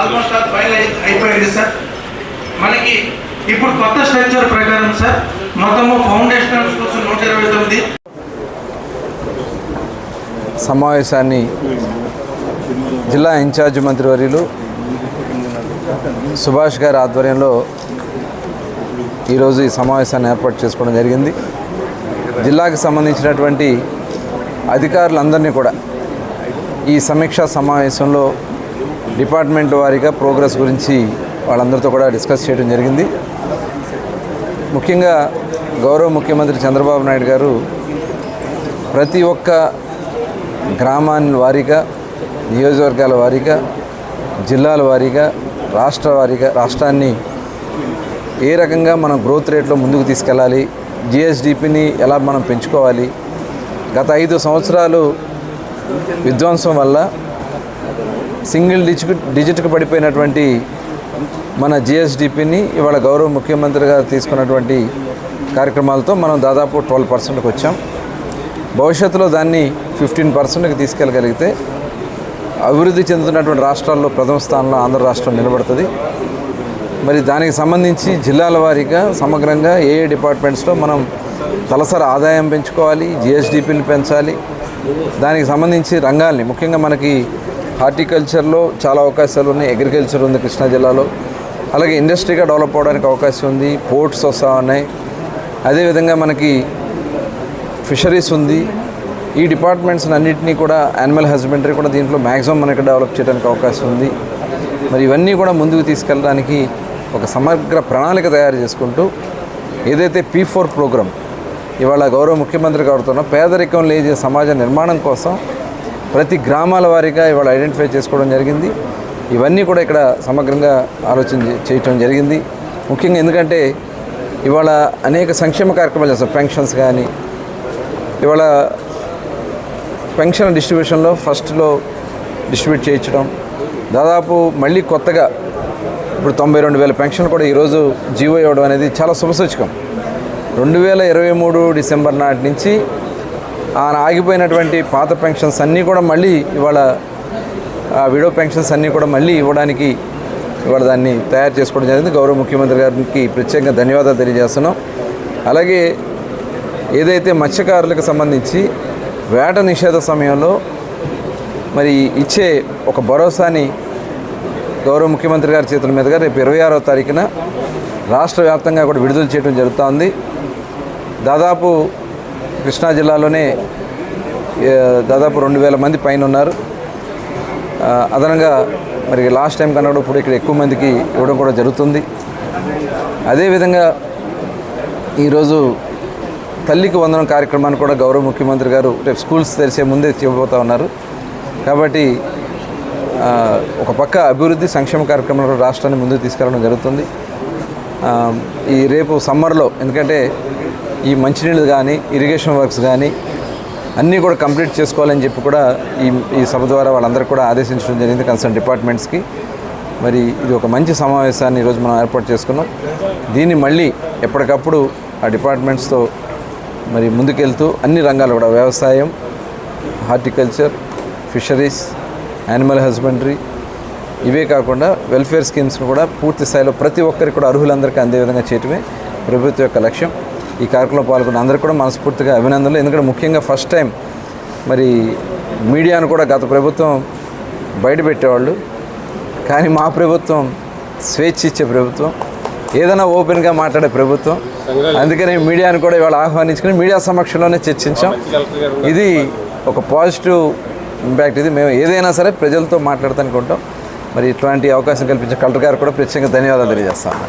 Almost all final అయిపోయింది sir మనకి ఇప్పుడు కొత్త స్ట్రక్చర్ ప్రకారం సార్ మొత్తము ఫౌండేషనల్ స్కూల్స్ నూట ఇరవై తొమ్మిది. సమావేశాన్ని జిల్లా ఇన్ఛార్జ్ మంత్రివర్యులు సుభాష్ గారి ఆధ్వర్యంలో ఈరోజు ఈ సమావేశాన్ని ఏర్పాటు చేసుకోవడం జరిగింది. జిల్లాకి సంబంధించినటువంటి అధికారులందరినీ కూడా ఈ సమీక్షా సమావేశంలో డిపార్ట్మెంట్ వారీగా ప్రోగ్రెస్ గురించి వాళ్ళందరితో కూడా డిస్కస్ చేయడం జరిగింది. ముఖ్యంగా గౌరవ ముఖ్యమంత్రి చంద్రబాబు నాయుడు గారు ప్రతి ఒక్క గ్రామాన్ని వారీగా నియోజకవర్గాల వారీగా జిల్లాల వారీగా రాష్ట్ర వారీగా రాష్ట్రాన్ని ఏ రకంగా మనం గ్రోత్ రేట్లో ముందుకు తీసుకెళ్ళాలి జిఎస్డిపిని ఎలా మనం పెంచుకోవాలి గత ఐదు సంవత్సరాలు విధ్వంసం వల్ల సింగిల్ డిజిట్ డిజిట్కి పడిపోయినటువంటి మన జిఎస్డిపిని ఇవాళ గౌరవ ముఖ్యమంత్రి గారు తీసుకున్నటువంటి కార్యక్రమాలతో మనం దాదాపు ట్వెల్వ్ పర్సెంట్కి వచ్చాం. భవిష్యత్తులో దాన్ని ఫిఫ్టీన్ పర్సెంట్కి తీసుకెళ్ళగలిగితే అభివృద్ధి చెందుతున్నటువంటి రాష్ట్రాల్లో ప్రథమ స్థానంలో ఆంధ్ర రాష్ట్రం నిలబడుతుంది. మరి దానికి సంబంధించి జిల్లాల వారీగా సమగ్రంగా ఏ ఏ డిపార్ట్మెంట్స్లో మనం తలసరి ఆదాయం పెంచుకోవాలి జిఎస్డిపిని పెంచాలి దానికి సంబంధించి రంగాల్ని ముఖ్యంగా మనకి హార్టికల్చర్లో చాలా అవకాశాలు ఉన్నాయి. అగ్రికల్చర్ ఉంది కృష్ణా జిల్లాలో. అలాగే ఇండస్ట్రీగా డెవలప్ అవడానికి అవకాశం ఉంది. పోర్ట్స్ వస్తూ ఉన్నాయి. అదేవిధంగా మనకి ఫిషరీస్ ఉంది. ఈ డిపార్ట్మెంట్స్ అన్నింటినీ కూడా యానిమల్ హస్బెండరీ కూడా దీంట్లో మ్యాక్సిమం మనకి డెవలప్ చేయడానికి అవకాశం ఉంది. మరి ఇవన్నీ కూడా ముందుకు తీసుకెళ్ళడానికి ఒక సమగ్ర ప్రణాళిక తయారు చేసుకుంటూ ఏదైతే పీ ఫోర్ ప్రోగ్రామ్ ఇవాళ గౌరవ ముఖ్యమంత్రి గారితో పేదరికం లేని సమాజ నిర్మాణం కోసం ప్రతి గ్రామాల వారీగా ఇవాళ ఐడెంటిఫై చేసుకోవడం జరిగింది. ఇవన్నీ కూడా ఇక్కడ సమగ్రంగా ఆలోచన చేయటం జరిగింది. ముఖ్యంగా ఎందుకంటే ఇవాళ అనేక సంక్షేమ కార్యక్రమాలు చేస్తాం పెన్షన్స్ కానీ ఇవాళ పెన్షన్ డిస్ట్రిబ్యూషన్లో ఫస్ట్లో డిస్ట్రిబ్యూట్ చేయించడం. దాదాపు మళ్ళీ కొత్తగా ఇప్పుడు తొంభై రెండు వేల పెన్షన్ కూడా ఈరోజు జీవో ఇవ్వడం అనేది చాలా శుభసూచకం. రెండు వేల ఇరవై మూడు డిసెంబర్ నాటి నుంచి ఆగిపోయినటువంటి పాత పెన్షన్స్ అన్నీ కూడా మళ్ళీ ఇవాళ ఆ విడో పెన్షన్స్ అన్నీ కూడా మళ్ళీ ఇవ్వడానికి ఇవాళ దాన్ని తయారు చేసుకోవడం జరిగింది. గౌరవ ముఖ్యమంత్రి గారికి ప్రత్యేకంగా ధన్యవాదాలు తెలియజేస్తున్నాం. అలాగే ఏదైతే మత్స్యకారులకు సంబంధించి వేట నిషేధ సమయంలో మరి ఇచ్చే ఒక భరోసాని గౌరవ ముఖ్యమంత్రి గారి చేతుల మీదుగా రేపు ఇరవై ఆరో తారీఖున రాష్ట్ర వ్యాప్తంగా కూడా విడుదల చేయడం జరుగుతోంది దాదాపు కృష్ణా జిల్లాలోనే దాదాపు రెండు వేల మంది పైన ఉన్నారు అదనంగా మరి లాస్ట్ టైం కన్నా కూడా ఇప్పుడు ఇక్కడ ఎక్కువ మందికి ఇవ్వడం కూడా జరుగుతుంది. అదేవిధంగా ఈరోజు తల్లికి వందనం కార్యక్రమాన్ని కూడా గౌరవ ముఖ్యమంత్రి గారు రేపు స్కూల్స్ తెరిచే ముందే చేయబోతా ఉన్నారు. కాబట్టి ఒక పక్క అభివృద్ధి సంక్షేమ కార్యక్రమాలు కూడా రాష్ట్రాన్ని ముందుకు తీసుకెళ్ళడం జరుగుతుంది. ఈ రేపు సమ్మర్లో ఎందుకంటే ఈ మంచినీళ్ళు కానీ ఇరిగేషన్ వర్క్స్ కానీ అన్నీ కూడా కంప్లీట్ చేసుకోవాలని చెప్పి కూడా ఈ ఈ సభ ద్వారా వాళ్ళందరూ కూడా ఆదేశించడం జరిగింది కన్సర్న్ డిపార్ట్మెంట్స్కి. మరి ఇది ఒక మంచి సమావేశాన్ని ఈరోజు మనం ఏర్పాటు చేసుకున్నాం. దీన్ని మళ్ళీ ఎప్పటికప్పుడు ఆ డిపార్ట్మెంట్స్తో మరి ముందుకెళ్తూ అన్ని రంగాలు కూడా వ్యవసాయం హార్టికల్చర్ ఫిషరీస్ యానిమల్ హస్బెండరీ ఇవే కాకుండా వెల్ఫేర్ స్కీమ్స్ను కూడా పూర్తి స్థాయిలో ప్రతి ఒక్కరికి కూడా అర్హులందరికీ అందే విధంగా చేయటమే ప్రభుత్వం యొక్క లక్ష్యం. ఈ కార్యక్రమంలో పాల్గొన్న అందరికీ కూడా మనస్ఫూర్తిగా అభినందనలు. ఎందుకంటే ముఖ్యంగా ఫస్ట్ టైం మరి మీడియాను కూడా గత ప్రభుత్వం బయట పెట్టేవాళ్ళు. కానీ మా ప్రభుత్వం స్వేచ్ఛ ఇచ్చే ప్రభుత్వం ఏదైనా ఓపెన్గా మాట్లాడే ప్రభుత్వం. అందుకని మీడియాను కూడా ఇవాళ ఆహ్వానించుకుని మీడియా సమక్షంలోనే చర్చించాం. ఇది ఒక పాజిటివ్ ఇంపాక్ట్ ఇది. మేము ఏదైనా సరే ప్రజలతో మాట్లాడతానికి ఉంటాం మరి ఇట్లాంటి అవకాశం కల్పించిన కలెక్టర్ గారు కూడా ప్రత్యేకంగా ధన్యవాదాలు తెలియజేస్తాను.